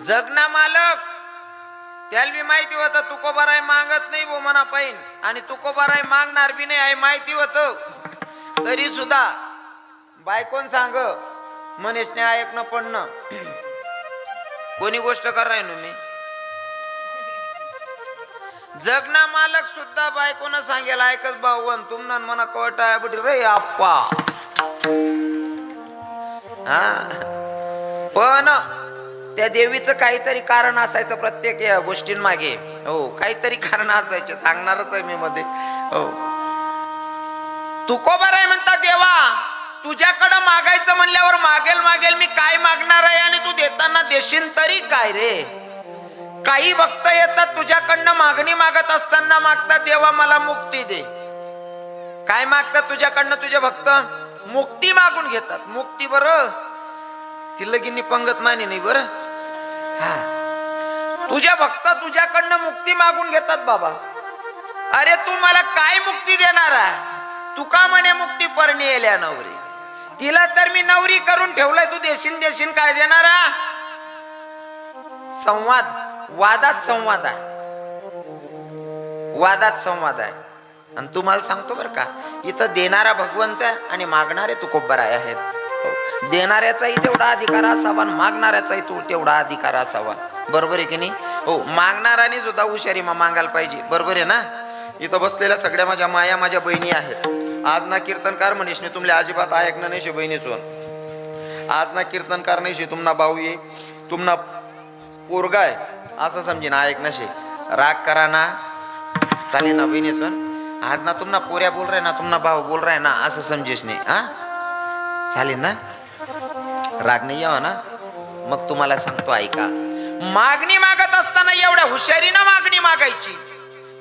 जगना मालक. त्याला बी माहिती होतं तुकोबाराय मागत नाही बो म्हणा पाहिन आणि तुकोबाराय मागणार बी नाही आहे माहिती होत. तरी सुद्धा बायकोन सांग मनीषने ऐकणं पडणं. कोणी गोष्ट कराय ना मी? जगना मालक सुद्धा बायकोनं सांगेल ऐकच भाऊन तुमना मना कवटाय बट रे आप्पा. हा? पण त्या देवीचं काहीतरी कारण असायचं प्रत्येक या गोष्टींमागे. हो काहीतरी कारण असायचे सांगणारच आहे मी मध्ये. हो. तू कोबर आहे म्हणता देवा? तुझ्याकडं मागायचं म्हणल्यावर मागेल मागेल मी काय मागणार आहे आणि तू देताना देशील तरी काय रे? काही भक्त येतात तुझ्याकडनं मागणी मागत असताना मागतात देवा मला मुक्ती दे. काय मागतात तुझ्याकडनं तुझे भक्त? मुक्ती मागून घेतात. मुक्ती बर. ती लगीनी पंगत मानी नाही बर. तुझ्या भक्त तुझ्याकडनं मुक्ती मागून घेतात बाबा. अरे तू मला काय मुक्ती देणार आहे? तू का म्हणे मुक्ती परणी येल्या नवरी? तिला तर मी नवरी करून ठेवलंय तू देशीन देशीन काय देणार संवाद वादात संवाद आहे. वादात संवाद आहे. आणि तुम्हाला सांगतो बरं का इथं देणारा भगवंत आहे आणि मागणारे तुकोबराय आहेत. देणाऱ्याचाही तेवढा अधिकार असावा आणि मागणाऱ्याचाही तो तेवढा अधिकार असावा. बरोबर आहे की नाही? हो मागणाराने सुद्धा हुशारी मा मागायला पाहिजे. बरोबर आहे ना? इथं बसलेल्या सगळ्या माझ्या माया माझ्या बहिणी आहेत. आज ना कीर्तनकार म्हणीशने तुमले अजिबात ऐकणं नाही शे बहिणी सोन. आज ना कीर्तनकार नाही शे तुमना भाऊ ये तुमना पोरगा आहे. असं समजीन ऐक नशे. राग करा ना. चालेल ना बहिणी सोन? आज ना तुमना पोऱ्या बोल राय ना तुमना भाऊ बोल रहा ना असं समजेश नाही. हा? चालेल ना? राग नाही हो ना? मग तुम्हाला सांगतो ऐका. मागणी मागत असताना एवढ्या हुशारीनं मागणी मागायची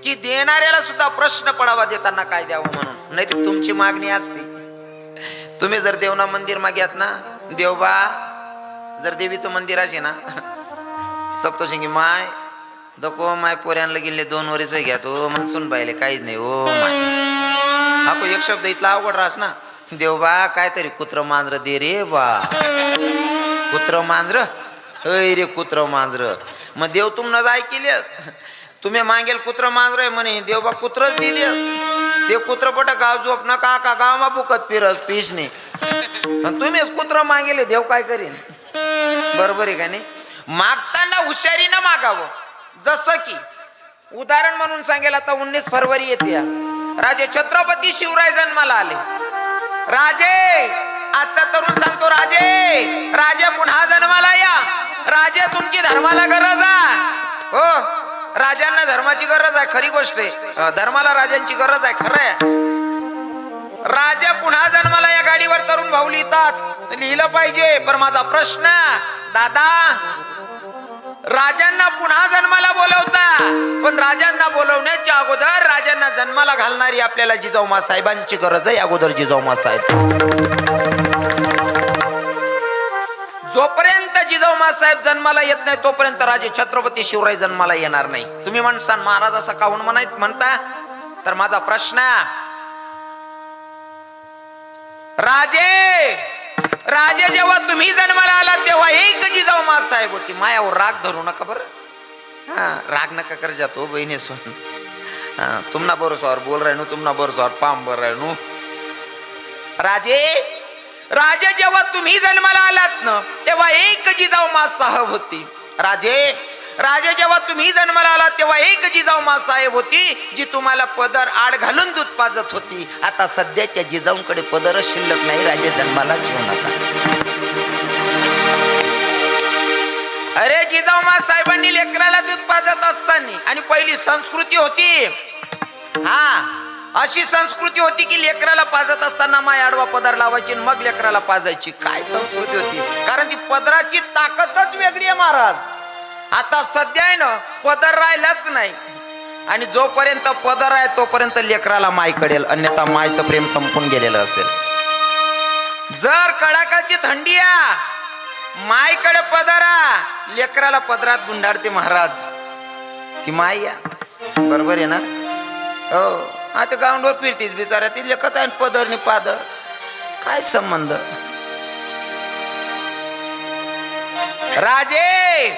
की देणाऱ्याला सुद्धा प्रश्न पडावा देताना काय द्यावं म्हणून. नाही तर तुमची मागणी असते. तुम्ही जर देवना मंदिर माग्यात ना देवबा जर देवीचं मंदिर असे ना सप्तशिंगी माय दको माय पोऱ्यांना गेले दोन वरीच घ्या तो म्हणून सुन पाहिले काहीच नाही ओ माय. हा एक शब्द इथला अवघड राहस ना. देवबा तरी कुत्र मांजर दे रे बा. कुत्र मांजर? अय रे कुत्र मांजर. मग देव तुमनं न जाय केलीस तुम्ही मागेल कुत्र मांजर आहे म्हणे. देवबा कुत्रच दिलीस. ते कुत्र पट गाव झोप ना का का गाव मा बुकत फिरस पिसने तुम्हीच कुत्र मागेले देव काय करीन? बरोबर आहे का नाही? मागताना हुशारीनं मागावं. जसं की उदाहरण म्हणून सांगेल आता उन्नीस फरवरी येते. राजे छत्रपती शिवराय जन्माला आले. राजे आजचा तरुण सांगतो राजे राजे पुन्हा जन्माला या. राजे तुमची धर्माला गरज आहे. हो राजांना धर्माची गरज आहे खरी गोष्ट आहे. धर्माला राजांची गरज आहे खरं आहे. राजा पुन्हा जन्माला या गाडीवर तरुण भाऊ लिहितात. लिहिलं पाहिजे पण माझा प्रश्न दादा राजांना पुन्हा जन्माला बोलवता. पण राजांना बोलवण्याच्या अगोदर राजांना जन्माला घालणारी आपल्याला जिजाऊमा साहेबांची गरज आहे अगोदर जिजाऊमा साहेब. जोपर्यंत जिजाऊमा साहेब जन्माला येत नाही तोपर्यंत राजे छत्रपती शिवराय जन्माला येणार नाही. तुम्ही म्हणसान महाराज असं काहून म्हणायत म्हणता? तर माझा प्रश्न राजे राजे जेव्हा तुम्ही जन्माला आलात तेव्हा एक साहेब होती. मायावर राग धरू नका बरं. हा राग नका कर जातो हो बहिणी सोन. हा तुमना बरोबर बोल राहिनो तुम्हाला तुमना बरोबर पाम बर राहिनो राजे राजे जेव्हा तुम्ही जन्माला आलात ना तेव्हा एक जिजाऊ मा साहेब होती. राजे राजे जेव्हा तुम्ही जन्माला आलात तेव्हा एक जिजाऊ मा साहेब होती जी तुम्हाला पदर आड घालून दूध पाजत होती. आता सध्याच्या जिजाऊंकडे पदरच शिल्लक नाही राजे जन्माला येऊ नका. अरे जिजाऊमा साहेबांनी लेकराला दूध पाजत असताना आणि पहिली संस्कृती होती. हा अशी संस्कृती होती की लेकराला पाजत असताना माय आडवा पदर लावायची मग लेकराला पाजायची. काय संस्कृती होती? कारण ती पदराची ताकदच वेगळी आहे महाराज. आता सध्या आहे ना पदर राहिलाच नाही. आणि जोपर्यंत पदर आहे तोपर्यंत लेकराला माय कडेल अन्यथा मायचं प्रेम संपून गेलेलं असेल. जर कडाकाची थंडी आहे मायकडे पदरा. लेकराला पदरात गुंडाळते महाराज. ती माय या. बरोबर आहे ना? हो. आता गावंडवर फिरतीस बिचारा. ती लेखत आहे पदरनी पादर. काय संबंध? राजे!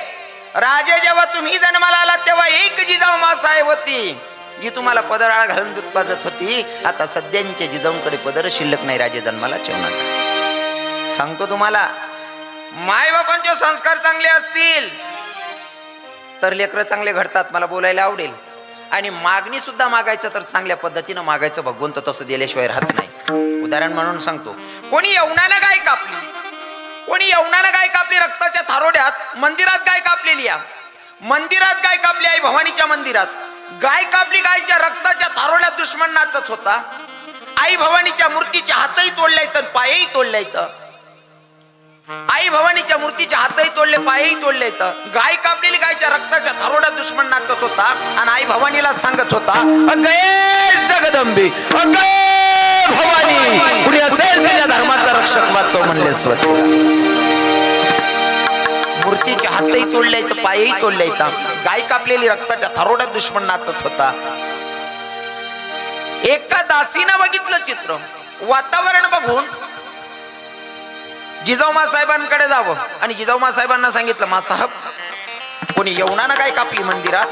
राजे जेव्हा तुम्ही जन्माला आलात तेव्हा एक जिजाऊ मासाहेब होती जी तुम्हाला पदराळा घालून दूध पाजत होती. आता सध्यांच्या जिजाऊंकडे पदर शिल्लक नाही राजे जन्माला ठेवणार. सांगतो तुम्हाला. माय बापांचे संस्कार चांगले असतील. तर लेकरं चांगले घडतात मला बोलायला आवडेल. आणि मागणी सुद्धा मागायचं तर चांगल्या पद्धतीनं मागायचं. भगवंत तसं दिल्याशिवाय राहत नाही. उदाहरण म्हणून सांगतो. कोणी यवनानं गाय कापली? कोणी यवनानं गाय कापली? रक्ताच्या थारोड्यात मंदिरात गाय कापलेली या मंदिरात गाय कापली आई भवानीच्या मंदिरात. गाय कापली गायच्या रक्ताच्या थारोड्यात दुश्मन नाचत होता. आई भवानीच्या मूर्तीच्या हातही तोडले तर पायही तोडल्या तर आई भवानीच्या मूर्तीचे हातही तोडले पायही तोडले तर गाय कापलेली गायच्या रक्ताच्या थरोडा दुश्मन नाचत होता आणि आई भवानीला सांगत होता अगे जगदंबी अगे भवानी कुणी असेल तुझ्या धर्माचा रक्षक वाचव म्हणले स्वतः. मूर्तीचे हातही तोडले तर पायही तोडले तर गाय कापलेली रक्ताच्या थारोड्यात दुश्मन नाचत होता. एका दासीनं बघितलं चित्र. वातावरण बघून जिजाऊमा साहेबांकडे जावं. आणि जिजाऊमा साहेबांना सांगितलं मा साहेब कोणी येऊनानं काय कापली मंदिरात?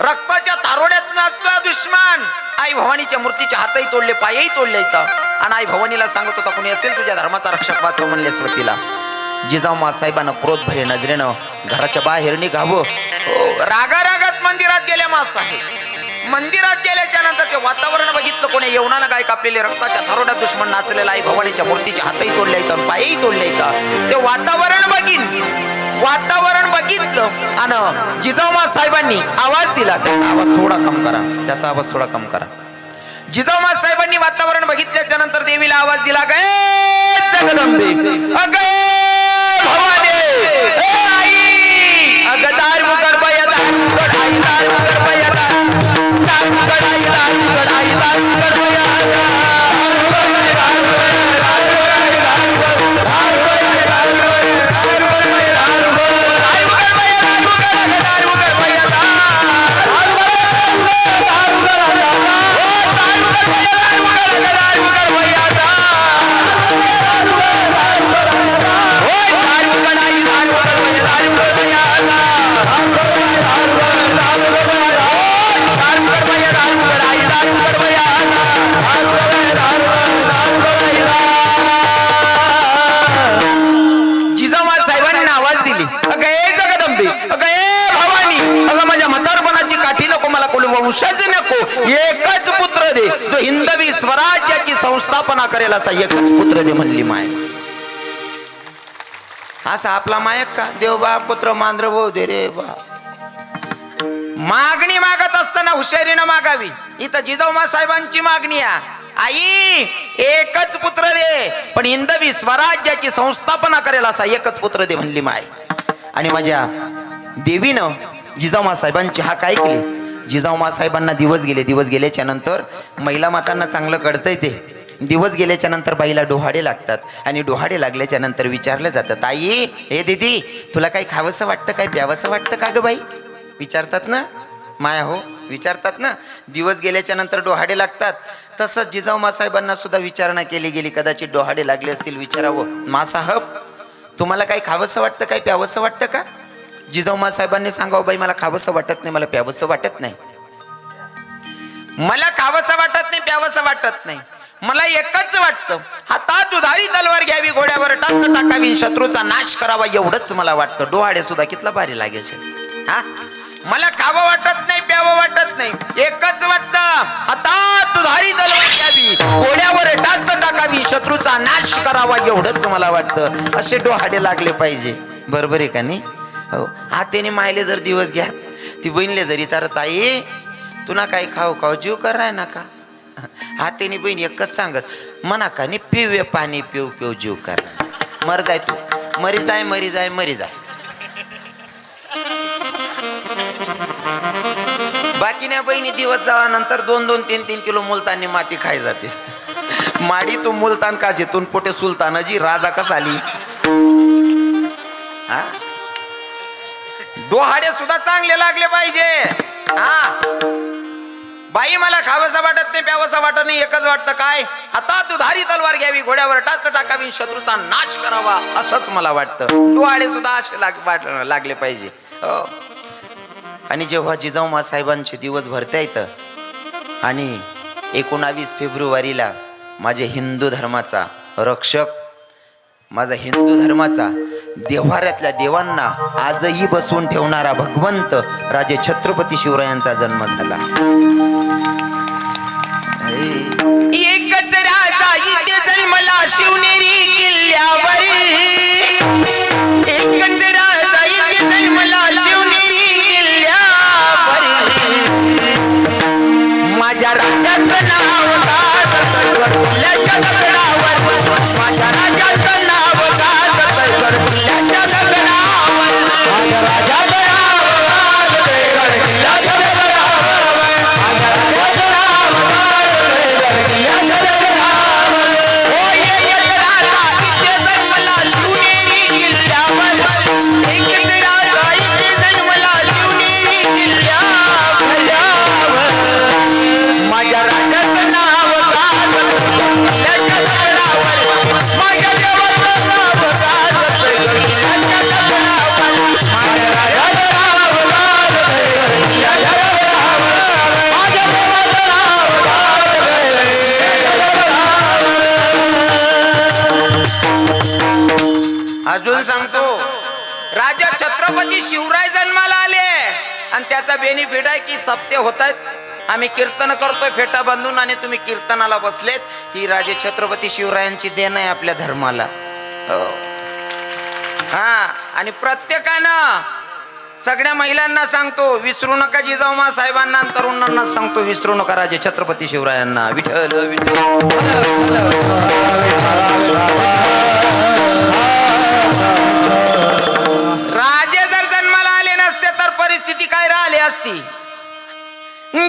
रक्ताच्या तारोड्यात नाचतोय दुश्मन. आई भवानीच्या मूर्तीच्या हातही तोडले पायही तोडले इथं. आणि आई भवानीला सांगत होता कोणी असेल तुझ्या धर्माचा रक्षक वाचव म्हणले स्वतीला. जिजाऊमा साहेबांना क्रोध भरे नजरेनं घराच्या बाहेर निघावं. हो, रागारागात मंदिरात गेल्या मा साहेब. मंदिरात गेल्याच्यानंतर ते वातावरण बघितलं कोणी येवणानं गाय कापलेले रक्ताच्या थारोड्यात दुश्मन नाचलेला आहे. भवानीच्या मूर्तीच्या हातही तोडल्या इथं पायही तोडल्या इथं ते वातावरण बघीन. वातावरण बघितलं आणि जिजाऊमा साहेबांनी आवाज दिला. त्याचा आवाज थोडा कम करा. त्याचा आवाज थोडा कम करा. जिजाऊमा साहेबांनी वातावरण बघितल्याच्या नंतर देवीला आवाज दिला गे जगदंबे अगे भवाने अगदार आई अगं मुकड आई दार दार दार मुकड आई दार मुकड संस्थापना असा एकच पुत्र दे म्हणली माय. असा आपला मायक का? देवबा पुत्र मांद्र भाऊ दे रे बा मागणी मागत असताना हुशारीनं मागावी. इथं जिजाऊमा साहेबांची मागणी आहे आई एकच पुत्र दे. पण हिंदवी स्वराज्याची संस्थापना करेल असा एकच पुत्र दे म्हणली माय. आणि माझ्या देवीनं जिजाऊमा साहेबांची हाक ऐकली. जिजाऊमा साहेबांना दिवस गेले. दिवस गेल्याच्यानंतर महिला मातांना चांगलं कळतंय ते. दिवस गेल्याच्यानंतर बाईला डोहाडे लागतात आणि डोहाडे लागल्याच्या नंतर विचारलं जातं ताई हे दीदी तुला काही खावंसं वाटतं काय प्यावंसं वाटतं का ग बाई? विचारतात ना. माया हो विचारतात ना. दिवस गेल्याच्यानंतर डोहाडे लागतात. तसंच जिजाऊ मासाहेबांना सुद्धा विचारणा केली गेली कदाचित डोहाडे लागले असतील विचारावं. मासाहब तुम्हाला काही खावंसं वाटतं काय प्यावंसं वाटतं का? जिजाऊ मासाहेबांनी सांगावं बाई मला खावंसं वाटत नाही मला प्यावंसं वाटत नाही. मला खावंसं वाटत नाही प्यावंसं वाटत नाही. मला एकच वाटतं हातात उधारी तलवार घ्यावी घोड्यावर टाच टाकावी शत्रूचा नाश करावा एवढंच मला वाटतं. डोहाडे सुद्धा कितला भारी लागायचे. हा? मला खावं वाटत नाही प्यावं वाटत नाही. एकच वाटतं हातात उधारी तलवार घ्यावी घोड्यावर टाच टाकावी शत्रूचा नाश करावा एवढंच मला वाटतं. असे डोहाडे लागले पाहिजे. बरोबर आहे का नाही? हो. हातेने मायले जर दिवस घ्या ती बहिणले जरी चारत आई तुला काही खाऊ खाऊ जीव कराय नका. हातेनी बहीण एकच सांगस? म्हणा का नाही पिवे पाणी पिऊ पिऊ जीव कर. मर जाय तू. मरी जाय मरी जाय मरी जाय. बाकीने बहिणी दिवस जावानंतर दोन दोन तीन तीन किलो मुलतानी माती खाय जाते. माडी तू मुलतान का जेतून पोटे सुलतानाजी राजा कसा आली? हा? डोहाडे सुद्धा चांगले लागले पाहिजे. हा? बाई मला खावंसा वाटत नाही प्यावसा वाटत नाही एकच वाटतं काय? हातात धारी तलवार घ्यावी घोड्यावर टाच टाकावी शत्रूचा नाश करावा असंच मला वाटतं. डोळे सुद्धा असे लाग लागले पाहिजे. हो. आणि जेव्हा जिजाऊमा साहेबांचे दिवस भरता येतं आणि एकोणावीस फेब्रुवारीला माझे हिंदू धर्माचा रक्षक माझा हिंदू धर्माचा देव्हाऱ्यातल्या देवांना आजही बसवून ठेवणारा भगवंत राजे छत्रपती शिवरायांचा जन्म झाला. एकच राजा इथे जन्मला शिवने. त्याचा बेनिफिट आहे की सत्य होत आहेत आम्ही कीर्तन करतोय फेटा बांधून आणि तुम्ही कीर्तनाला बसलेत. ही राजे छत्रपती शिवरायांची देण आहे आपल्या धर्माला. हो. हा. आणि प्रत्येकानं सगळ्या महिलांना सांगतो विसरू नका जिजाऊमा साहेबांना तरुणांना सांगतो विसरू नका राजे छत्रपती शिवरायांना. विठ्ठल विठ्ठल. काय राहिली असती?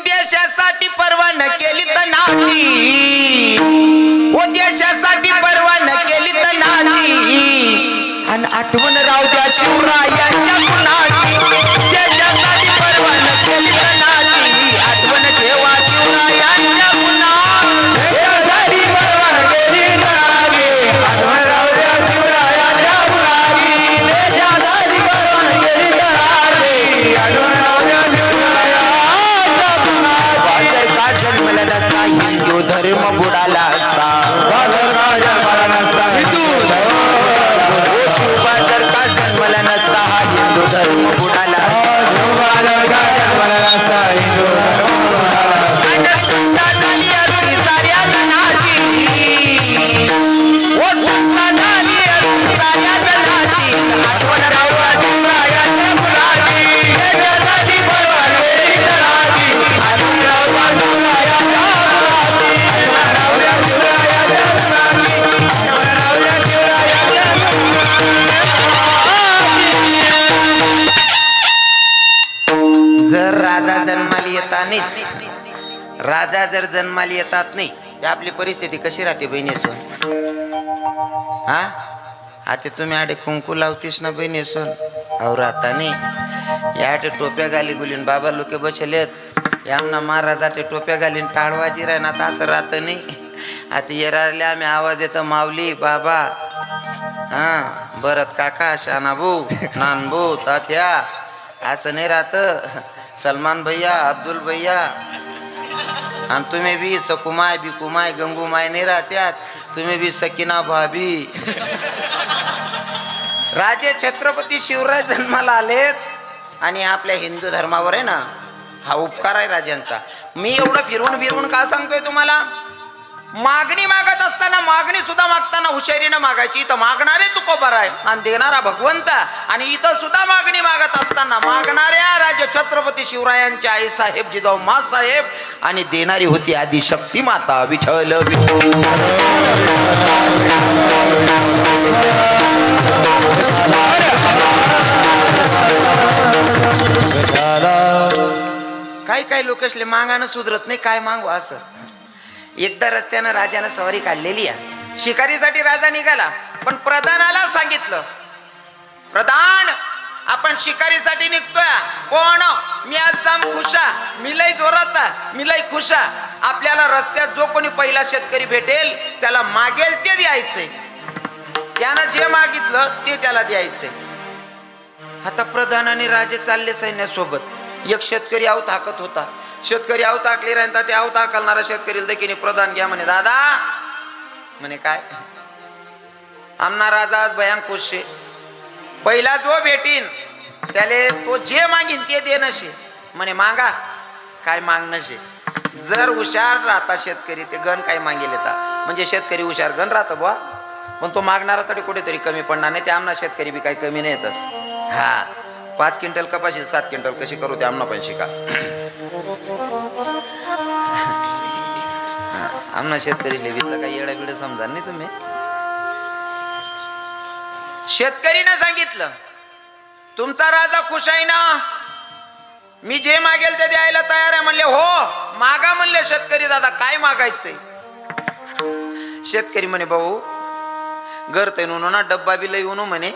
देशासाठी परवान न केली तर नाती ओ देशासाठी पर्वा न केली तर नाती आणि आठवण राहू द्या शिवराय. जर जन्माला येतात नाही. तर आपली परिस्थिती कशी राहते बहिणीसोन हा? आता तुम्ही आडे कुंकू लावतीस ना बहिणीसोन अहो राहता नाही. या आटे टोप्या घाली गुलीन बाबा लोक बसलेत. यांना महाराजाटे टोप्या घालीन टाळवाजी राहणार आता असं राहतं नाही. आता येरारले आम्ही आवाज देतो माऊली बाबा. हा भरत काका शाना भाऊ नान भाऊ तात्या. असं नाही राहत. सलमान भैया अब्दुल भैया. आणि तुम्ही बी सकुमाय बिकुमाय गंगूमाय नाही राहत्यात. तुम्ही बी सकिना भाभी. राजे छत्रपती शिवराय जन्माला आलेत आणि आपल्या हिंदू धर्मावर आहे ना हा उपकार आहे राजांचा. मी एवढं फिरवून फिरवून का सांगतोय तुम्हाला? मागणी मागत असताना मागणी सुद्धा मागताना हुशारीनं मागायची. इथं मागणारे तुकोबर आहे आणि देणारा भगवंत. आणि इथं सुद्धा मागणी मागत असताना मागणाऱ्या राजे छत्रपती शिवरायांच्या आई साहेब जिजाऊ मा साहेब आणि देणारी होती आदी शक्ती माता विठ्ठल काही काही लोकसले मागानं सुधरत नाही काय मागू असं? एकदा रस्त्यानं राजानं सवारी काढलेली आहे. शिकारीसाठी राजा निघाला पण प्रधानाला सांगितलं प्रधान आपण शिकारीसाठी निघतोय. कोण? मी आज जाम खुशा मी जोराता मी खुशा आपल्याला रस्त्यात जो कोणी पहिला शेतकरी भेटेल त्याला मागेल ते द्यायचंय. त्यानं जे मागितलं ते त्याला द्यायचंय. आता प्रधान आणि राजे चालले सैन्यासोबत. एक शेतकरी आऊत ताकत होता. शेतकरी आव ताकले राहता ते आव ताकलणारा शेतकरी दकीने प्रधान घ्या म्हणे दादा. म्हणे काय? आमना राजा आज भयान खुश शे. पहिला जो भेटीन त्याले तो जे मागीन ते दे नशे म्हणे मागा. काय माग नशे जर हुशार राहता शेतकरी ते गण काय मागेल येता? म्हणजे शेतकरी हुशार गण राहतं बुवा. पण तो मागणारा तरी कुठेतरी कमी पडणार नाही ते आमना शेतकरी बी काही कमी नाही येतच हा. पाच क्विंटल कपाशी सात क्विंटल कशी करू ते आमना पण शिका. आमना शेतकरी लिहिलं काही येडा बिडा समजा नाही तुम्ही? शेतकरीनं सांगितलं तुमचा राजा खुश आहे ना? मी जे मागेल ते द्यायला तयार आहे. म्हणले हो मागा म्हणले शेतकरी दादा काय मागायचंय? शेतकरी म्हणे भाऊ घर ते ना डब्बा बी लय उनो म्हणे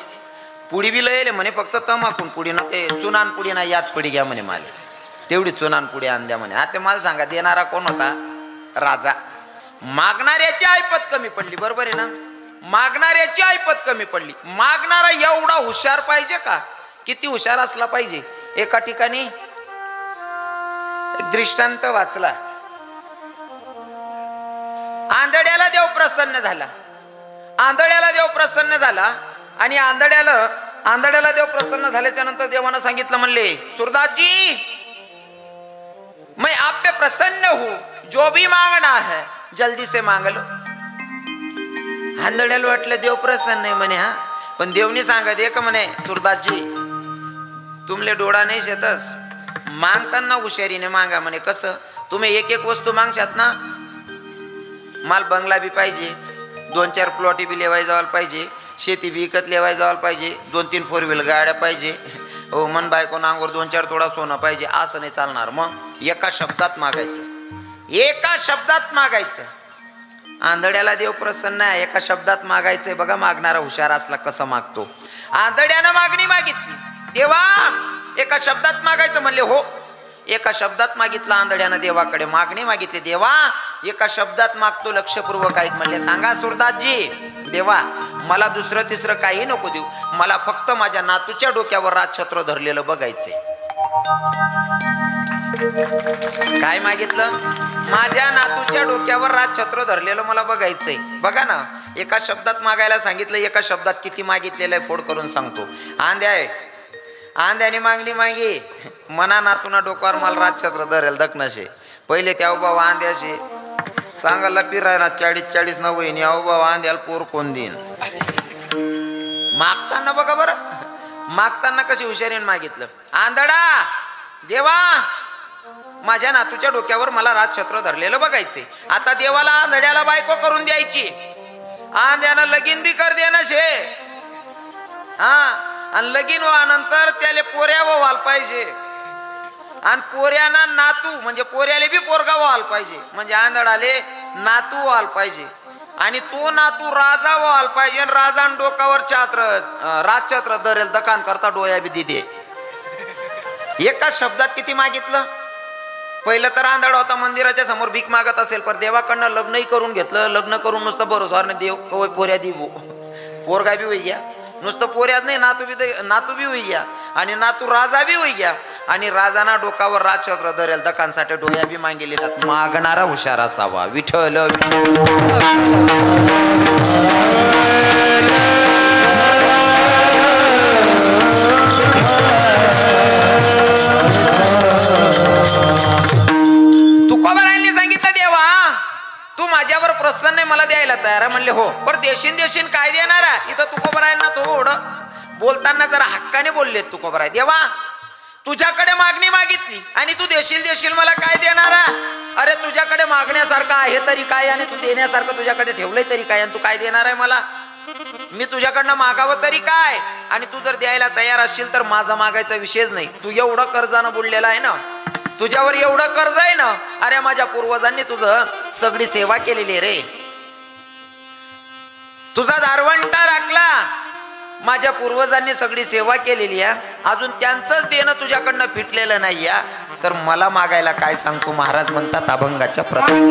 पुडी बी लयले म्हणे फक्त तमाकून पुडी ना ते चुनान पुडी ना यात पुडी घ्या म्हणे मला. तेवढी चुनान पुढे आणद्या म्हणे. आता मला सांगा देणारा कोण होता? राजा. मागणाऱ्याची ऐपत कमी पडली बरोबर आहे ना? मागणाऱ्याची ऐपत कमी पडली. मागणारा एवढा हुशार पाहिजे का? किती हुशार असला पाहिजे? एका ठिकाणी दृष्टांत वाचला. आंधळ्याला देव प्रसन्न झाला. आंधळ्याला देव प्रसन्न झाला आणि आंधळ्याला आंधळ्याला देव प्रसन्न झाल्याच्यानंतर देवानं सांगितलं म्हणले सुरदासजी मैं आप पे प्रसन्न हूं। जो भी मांगना है जल्दी से मांग लो। आंधळ्याला वाटलं देव प्रसन्न आहे म्हणे हा। पण देवनी सांगत एक म्हणे सुरदासजी तुमले डोळा नाही शेतस। मागताना हुशारीने मागा म्हणे कसं? तुम्ही एक एक वस्तू मागशात ना? माल बंगला बी पाहिजे दोन चार प्लॉटी बी लेवाय जावायला पाहिजे शेती बी विकत लेवाय जावायला पाहिजे दोन तीन फोर व्हीलर गाड्या पाहिजे हो मन बायको नांगोर दोन चार तोडा सोनं पाहिजे असं नाही चालणार. मग एका शब्दात मागायचं. एका शब्दात मागायचं. आंधड्याला देव प्रसन्न आहे एका शब्दात मागायचंय. बघा मागणारा हुशार असला कसं मागतो. आंधड्यानं मागणी मागितली. देवा एका शब्दात मागायचं म्हणले हो. एका शब्दात मागितलं आंधड्यानं देवाकडे मागणी मागितली. देवा एका शब्दात मागतो लक्षपूर्वक ऐक म्हणले सांगा सुरदासजी. देवा मला दुसरं तिसरं काही नको देऊ. मला फक्त माझ्या नातूच्या डोक्यावर राजछत्र धरलेलं बघायचंय. काय मागितलं? माझ्या नातूच्या डोक्यावर राजछत्र धरलेलं मला बघायचंय. बघा ना एका शब्दात मागायला सांगितलं एका शब्दात किती मागितलेलं आहे फोड करून सांगतो. आंध्या आहे. आंध्याने मागणी मागी. मना नातूना डोक्यावर मला राजछत्र धरेल दखनशे पहिले त्या बाबा आंध्याशी चांगला पिरायना चाळीस चाळीस न वहिनी. अहो बाबा आंध्याला पोर कोण देईन? मागताना बघा बरं. मागताना कशी हुशारीन मागितलं. आंधळा! देवा! माझ्या नातूच्या डोक्यावर मला राजछत्र धरलेलं बघायचे. आता देवाला आंधळ्याला बायको करून द्यायची. आंध्यानं लगीन बी कर देणं शे. हा? आणि लगीन व्हानंतर त्याला पोऱ्या व्हाल पाहिजे. आणि पोऱ्याना नातू म्हणजे पोऱ्याले बी पोरगा व्हायला पाहिजे. म्हणजे आंधळाले नातू व्हायला पाहिजे. आणि तो नातू राजा व्हायला पाहिजे आणि राजान डोकावर छात्र राजछत्र धरेल दकान करता डोया बी दिदे. एका शब्दात किती मागितलं? पहिलं तर आंधळ होता मंदिराच्या समोर भीक मागत असेल पण देवाकडनं लग्नही करून घेतलं. लग्न करून नुसतं भरोसा देव कवय पोऱ्या देऊ. पोरगा बी होई गया. नुसतं पोऱ्यात नाही नातू बी नातू बी होई गया आणि नातू राजा बी होई गया आणि राजाना डोकावर राजचक्र धरेल दकांसाठी डोया बी मागेले मागणारा हुशार असावा. विठल वस्त्र नाही मला द्यायला तयार आहे. म्हणले हो. बरं देशीन देशीन काय देणार आहे? इथं ना थोडं. बोलताना जरा हक्काने बोललेत आहे देवा तुझ्याकडे मागणी मागितली आणि तू देशील देशील मला काय देणार अरे तुझ्याकडे मागण्यासारखं आहे तरी काय आणि तू देण्यासारखं तुझ्याकडे ठेवलंय तरी काय आणि तू काय देणार आहे मला? मी तुझ्याकडनं मागावं तरी काय? आणि तू जर द्यायला तयार असशील तर माझा मागायचा विषयच नाही. तू एवढं कर्जानं बुडलेला आहे ना तुझ्यावर एवढं कर्ज आहे ना? अरे माझ्या पूर्वजांनी तुझं सगळी सेवा केलेली आहे रे. तुझा दारवंटा राखला. माझ्या पूर्वजांनी सगळी सेवा केलेली आहे. अजून त्यांचंच देणं तुझ्याकडनं फिटलेलं नाही या तर मला मागायला काय सांगतो? महाराज म्हणतात अभंगाच्या प्रथम.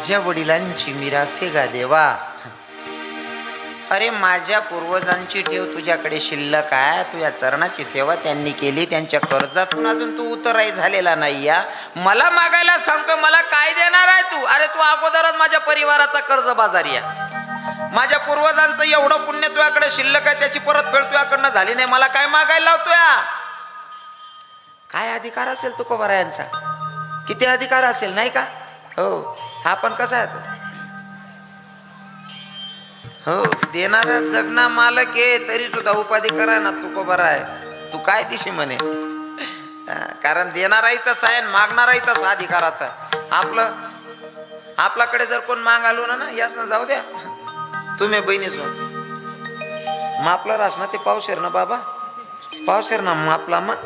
माझ्या वडिलांची मिरासे गा देवा. अरे माझ्या पूर्वजांची ठेव तुझ्याकडे शिल्लक आहे. तुझ्या चरणाची सेवा त्यांनी केली. त्यांच्या कर्जातून अजून तू उतराई झालेला नाही या मला मागायला सांगतो मला काय देणार आहे तू? अरे तू अगोदरच माझ्या परिवाराचा कर्ज बाजारी आहे. माझ्या पूर्वजांचं एवढं पुण्य तुझ्याकडे शिल्लक आहे त्याची परतफेड तुझ्याकडनं झाली नाही. मला काय मागायला लावतोय? काय अधिकार असेल तुकोबारा यांचा किती अधिकार असेल नाही का? हो. हा पण कसा आहे हो देणारा जगना मालक आहे तरी सुद्धा उपाधी करा ना तू बरा आहे. तू काय दिशी म्हणे? कारण देणाराही तसा आहे मागणाराही तसा अधिकाराचा आहे. आपलं आपल्याकडे जर कोण माग आलो ना ना यासनं जाऊ द्या. तुम्ही बहिणीसो मापला रास ना ते पावशेर ना बाबा? पावशेर ना मापला मग.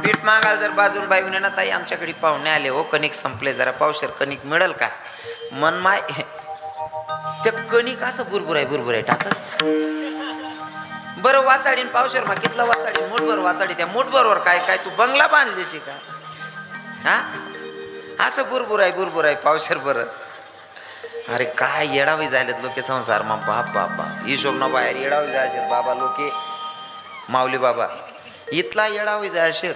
पीठ मागाल जर बाजून बाईने ना ताई आमच्याकडे पाहुणे आले हो कणिक संपले जरा पावशेर कणिक मिळेल का? मन माय ते कणिक असं बुरबुर आहे बुरबुर आहे टाकत. बरं वाचाडीन पावशेर मा कितला वाचाडीन? मुठभर वाचाडी त्या मुठभरवर काय काय तू बंगला बांधलीशी का? हा? असं बुरबुर आहे बुरबुर आहे पावशेर बरंच अरे काय येडावी झालेत लोके संसार मग बाप बाप. हिशोब बाहेर येडावी जायचे बाबा लोके. माऊली बाबा इथला येडावी जायशेत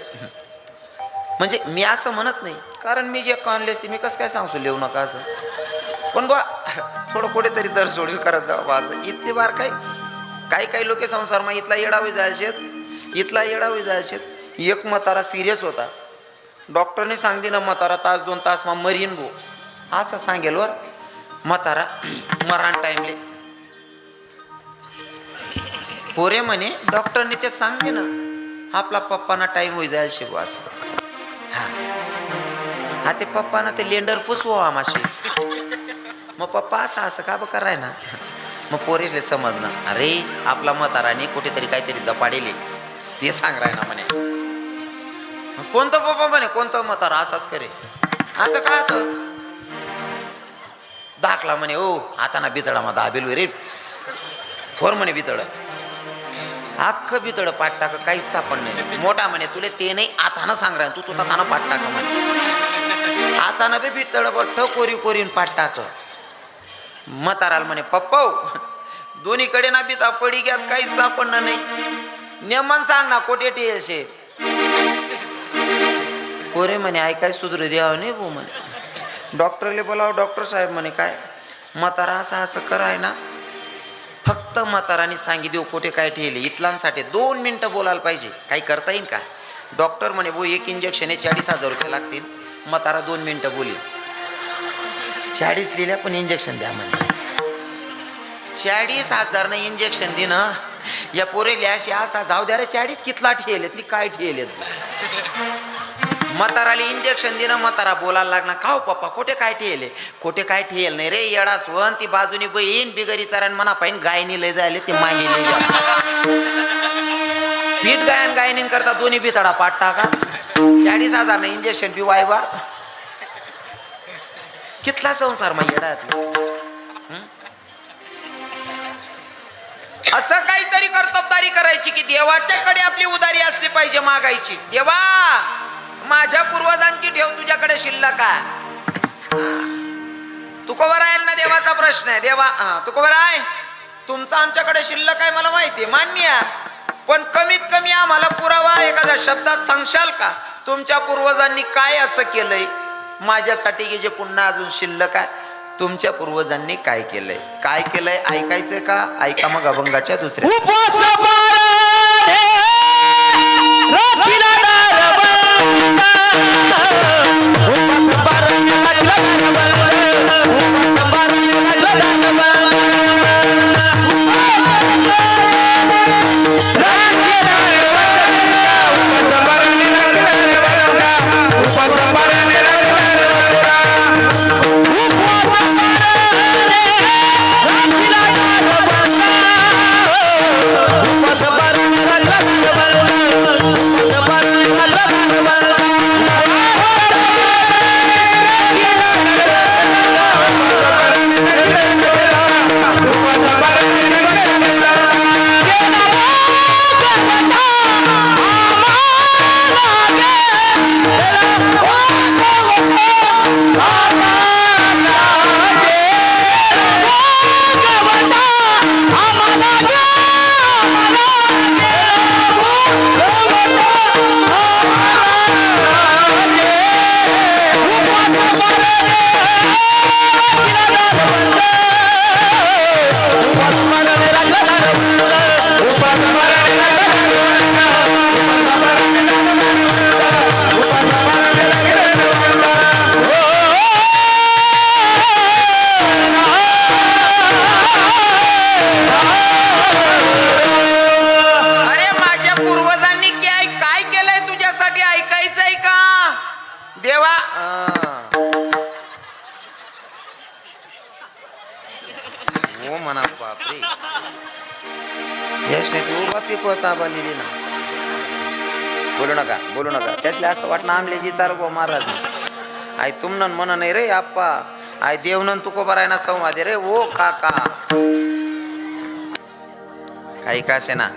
म्हणजे मी असं म्हणत नाही. कारण मी जे कानलेस ते मी कसं काय सांगतो लिहू नका असं. पण बा थोडं कुठेतरी दर सोडवी करत जावं बा असं. इथली बार काय? काही काही लोक संसारमा इथला येडावी जायचेत इथला येडावी जायचेत एक म्हातारा सिरियस होता. डॉक्टरने सांगते ना म्हातारा तास दोन तास मा मरीन भो. असं सांगेल वर म्हातारा मरान टाईमले. पोरे म्हणे डॉक्टरने ते सांगते ना आपला पप्पाना टाईम होई जायला शिकू असं. हा. हा ते पप्पाना ते लेंडर पुसवो आमाशी मग पप्पा असं असं का बरं कराय ना? मग पोरेसले समजणं. अरे आपला म्हाताराने कुठेतरी काहीतरी दपाडेले. ते सांग राय ना म्हणे कोणतं पप्पा म्हणे? कोणतं म्हातारा? असाच करे. आता काय होतं दाखला म्हणे ओ आता ना बितडा मग दाबेल रे. खोर म्हणे बितड अख्खं बितड पाठ टाक काहीच सापड नाही. मोठा म्हणे तुले ते नाही आताना सांग तू तुझा ताना पाठ टाक म्हणे. आताना बी बितड बट्ट कोरी कोरीन पाठ टाक. मताराल म्हणे पप्पा हो, दोन्हीकडे ना बिता पडी घ्यात काहीच सापडणं नाही. नेमन सांग ना कोठे टेलशे कोरे म्हणे आई काय सुधरू द्यावं नाही भाऊ म्हणे. डॉक्टरले बोलाव डॉक्टर साहेब म्हणे काय? मतारा असं असं कराय ना फक्त म्हाताराने सांगी देऊ कुठे काय ठेवले? इथलांसाठी दोन मिनटं बोलायला पाहिजे. काही करता येईल का? डॉक्टर म्हणे भाऊ एक इंजेक्शन हे चाळीस हजार रुपये लागतील. म्हातारा दोन मिनटं बोली चाळीस लिहिल्या पण इंजेक्शन द्या म्हणे. चाळीस हजार इंजेक्शन देणं या पोरेल्या अशी असा जाऊ द्या रे चाळीस कितला ठेवलेत मी काय ठेवलेत? मताराला इंजेक्शन देणं म्हातारा बोलायला लागणार खाऊ पप्पा कुठे काय ठेले कुठे काय ठेल नाही रे येडा स्वन ती बाजूनी बहीण बिगरी चारण म्हणा पाहिजे गायनी लय जायले ते मागे लय जा पीठ गायन गायनीन करता दोन्ही बितडा पाठ टाका. चाळीस हजार ना इंजेक्शन बी वायवार. कितला संसार मग येडात असं काहीतरी कर्तबदारी करायची की देवाच्याकडे आपली उदारी असली पाहिजे मागायची. देवा! माझ्या पूर्वजांची ठेव तुझ्याकडे शिल्लक आहे. तू देवाचा प्रश्न आहे. देवा तुकोबराय तुमचा आमच्याकडे शिल्लक आहे मला माहिती आहे मान्य आहे. पण कमीत कमी आम्हाला पुरावा एखाद्या शब्दात सांगशाल का? तुमच्या पूर्वजांनी काय असं केलंय? माझ्यासाठी की जे पुन्हा अजून शिल्लक आहे तुमच्या पूर्वजांनी काय केलंय? काय केलंय? ऐकायचं का? ऐका मग अभंगाच्या दुसऱ्या. பரந்த असं वाटणं आमल्याची चार गो महाराज. आय तुमनं म्हण नाही रे आप्पा. आय देवनन तुको बराय ना संवादे रे. ओ काका. काही कासे ना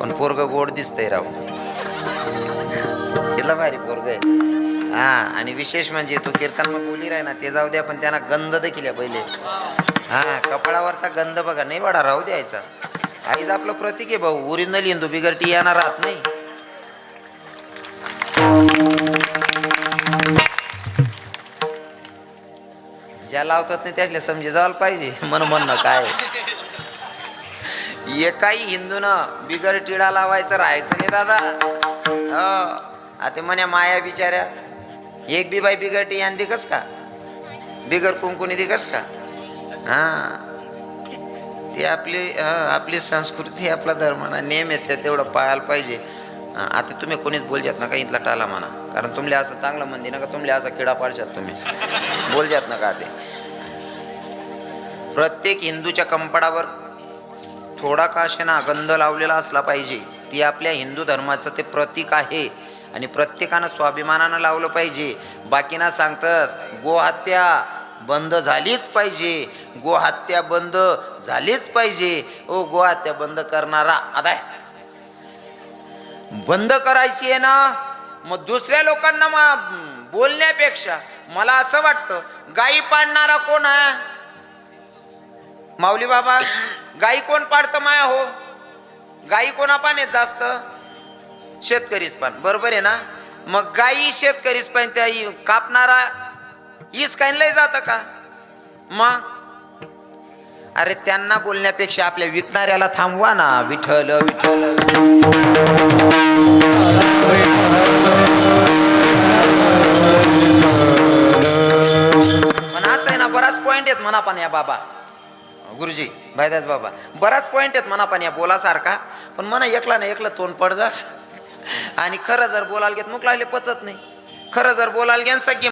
पण पोरग गोड दिसतंय राव. तिला भारी पोरग आहे. हा आणि विशेष म्हणजे तू कीर्तन मग बोली राही ना ते जाऊ द्या पण त्यांना गंध देखील आहे पहिले. हा कपाळावरचा गंध बघा नाही वाडा राहू द्यायचा. आईज आपलं प्रतीक आहे भाऊ. ओरिजिनल हिंदू बिगर टी येणार राहत नाही. ज्या लावतात नाही त्यातले समजे जायला पाहिजे. मन म्हणणं काय? एकाही हिंदूनं बिगर टिळा लावायचं राहायचं नाही दादा. हो. आता म्हणे माया बिचाऱ्या एक बी बाई बिगर टी आणते कस का? बिगर कुंकुनी दे का? हा. ती आपली आपली संस्कृती आपला धर्म ना नेहमी आहेत त्या तेवढं पाळायला पाहिजे. आता तुम्ही कोणीच बोलजात नका इथला टाला म्हणा. कारण तुमले असं चांगलं म्हणते नका तुमले असा किडा पाडशात तुम्ही. बोलजात नका ते. प्रत्येक हिंदूच्या कंपडावर थोडा का ना गंध लावलेला असला पाहिजे ती आपल्या हिंदू धर्माचं ते प्रतीक आहे. आणि प्रत्येकानं स्वाभिमानानं लावलं पाहिजे. बाकीना सांगतस गोहत्या बंद झालीच पाहिजे. गोहत्या बंद झालीच पाहिजे. ओ गोहत्या बंद करणारा आदाय. बंद करायची आहे ना मग दुसऱ्या लोकांना मग बोलण्यापेक्षा मला असं वाटतं गायी पाडणारा कोण आहे? माऊली बाबा गाई कोण पाडतं माया हो? गाई कोणा पाण्यात जास्त? शेतकरीच पान बरोबर आहे ना? मग गाई शेतकरीच पण त्या कापणारा हीच काही लय जातं का? मग अरे त्यांना बोलण्यापेक्षा आपल्या विकणाऱ्याला थांबवा ना. विठल विठल पण असं आहे ना बराच पॉइंट आहेत म्हणा पण या बाबा. गुरुजी भाईदास बाबा. बराच पॉइंट आहेत म्हणा पण या बोलासारखा. पण म्हणा एकला ना एकलं तोंड पडजास आणि खरं जर बोलायला घेत मुक लागले पचत नाही. खरं जर बोलायला घ्या सगळी